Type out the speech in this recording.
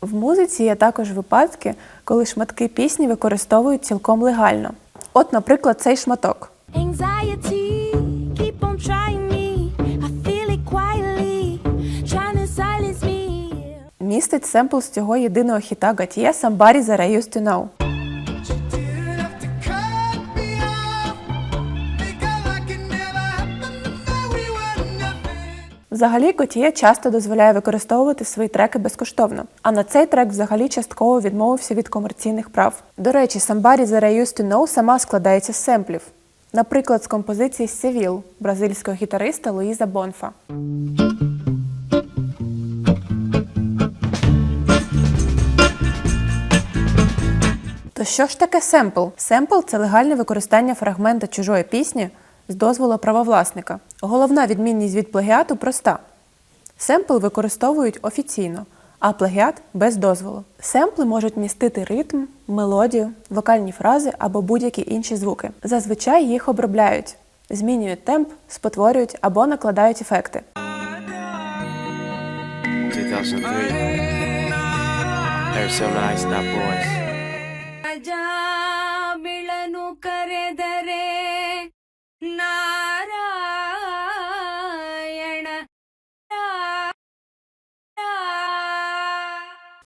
В музиці є також випадки, коли шматки пісні використовують цілком легально. От, наприклад, цей шматок. Містить семпл з цього єдиного хіта Гатьє «Somebody that I used to know». Взагалі, Готіє часто дозволяє використовувати свої треки безкоштовно, а на цей трек взагалі частково відмовився від комерційних прав. До речі, Somebody That I Used To Know сама складається з семплів. Наприклад, з композиції Севіл бразильського гітариста Луїза Бонфа. То що ж таке семпл? Семпл це легальне використання фрагмента чужої пісні з дозволу правовласника. Головна відмінність від плагіату проста. Семпл використовують офіційно, а плагіат без дозволу. Семпли можуть містити ритм, мелодію, вокальні фрази або будь-які інші звуки. Зазвичай їх обробляють, змінюють темп, спотворюють або накладають ефекти. 2003. Arizona Ice Not Boys. I die. 那